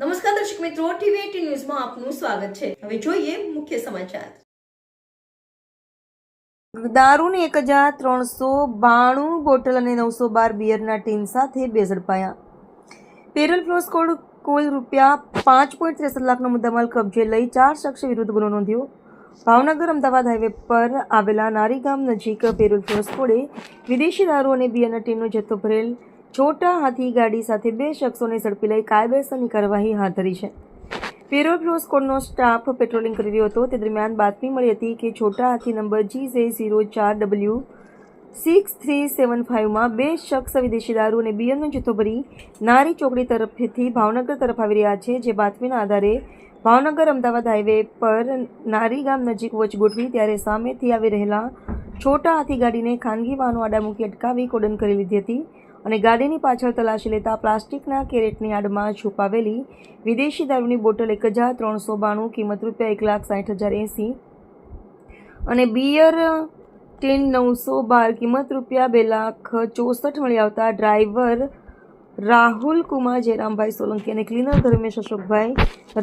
નમસ્કાર દર્શક મિત્રો, ટીવી ન્યૂઝમાં આપનું સ્વાગત છે. હવે જોઈએ મુખ્ય સમાચાર. દારૂની એક હજાર ત્રણસો બાણું બોટલ અને નવસો બાર બિયરના ટીન સાથે બે ઝડપાયા પેરલ ફ્લોસ કોડ કુલ રૂપિયા પાંચ પોઈન્ટ ત્રેસઠ લાખનો મુદ્દામાલ કબજે લઈ ચાર શખ્સ વિરુદ્ધ ગુનો નોંધ્યો. ભાવનગર અમદાવાદ હાઈવે પર આવેલા નારીગામ નજીક પેરુલ ફ્લોસ કોડે વિદેશી દારૂ અને બિયરના ટીનનો જથ્થો ભરેલ છોટા હાથી ગાડી સાથે બે શખ્સોને ઝડપી લઈ કાયદેસરની કાર્યવાહી હાથ ધરી છે. પેરોલ કોડનો સ્ટાફ પેટ્રોલિંગ કરી રહ્યો હતો. તે દરમિયાન બાતમી મળી હતી કે છોટા હાથી નંબર જી જે ઝીરો ચાર ડબલ્યુ સિક્સ થ્રી સેવન ફાઇવમાં બે શખ્સ વિદેશી દારૂ અને બિયરનો જથ્થો ભરી નારી ચોકડી તરફથી ભાવનગર તરફ આવી રહ્યા છે. જે બાતમીના આધારે ભાવનગર અમદાવાદ હાઈવે પર નારી ગામ નજીક વોચ ગોઠવી ત્યારે સામેથી આવી રહેલા છોટા હાથી ગાડીને ખાનગી વાહનો આડા મૂકી અટકાવી કોડન કરી લીધી હતી અને ગાડીની પાછળ તલાશી લેતા પ્લાસ્ટિકના કેરેટની આડમાં છુપાવેલી વિદેશી દારૂની બોટલ એક હજાર ત્રણસો બાણું, કિંમત રૂપિયા એક લાખ સાઠ હજાર એંસી અને બિયર ટીન નવસો બાર, કિંમત રૂપિયા બે લાખ ચોસઠ મળી આવતા ડ્રાઈવર રાહુલ કુમાર, જયરામભાઈ સોલંકી અને ક્લીનર ધર્મેશ અશોકભાઈ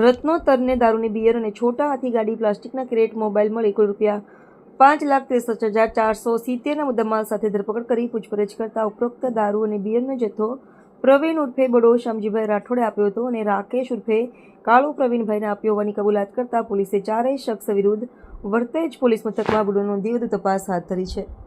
રત્નોતરને દારૂની બિયર અને છોટા હાથી ગાડી પ્લાસ્ટિકના કેરેટ મોબાઈલ મળી કુલ રૂપિયા પાંચ લાખ ત્રેસઠ હજાર ચારસો સિત્તેરના મુદ્દામાલ સાથે ધરપકડ કરી પૂછપરછ કરતા ઉપરોક્ત દારૂ અને બિયરનો જથ્થો પ્રવીણ ઉર્ફે બડો શામજીભાઈ રાઠોડે આપ્યો હતો અને રાકેશ ઉર્ફે કાળુ પ્રવીણભાઈને આપ્યો હોવાની કબૂલાત કરતા પોલીસે ચારેય શખ્સ વિરુદ્ધ વર્તેજ પોલીસ મથકમાં ગુનો નોંધી વધુ તપાસ હાથ ધરી છે.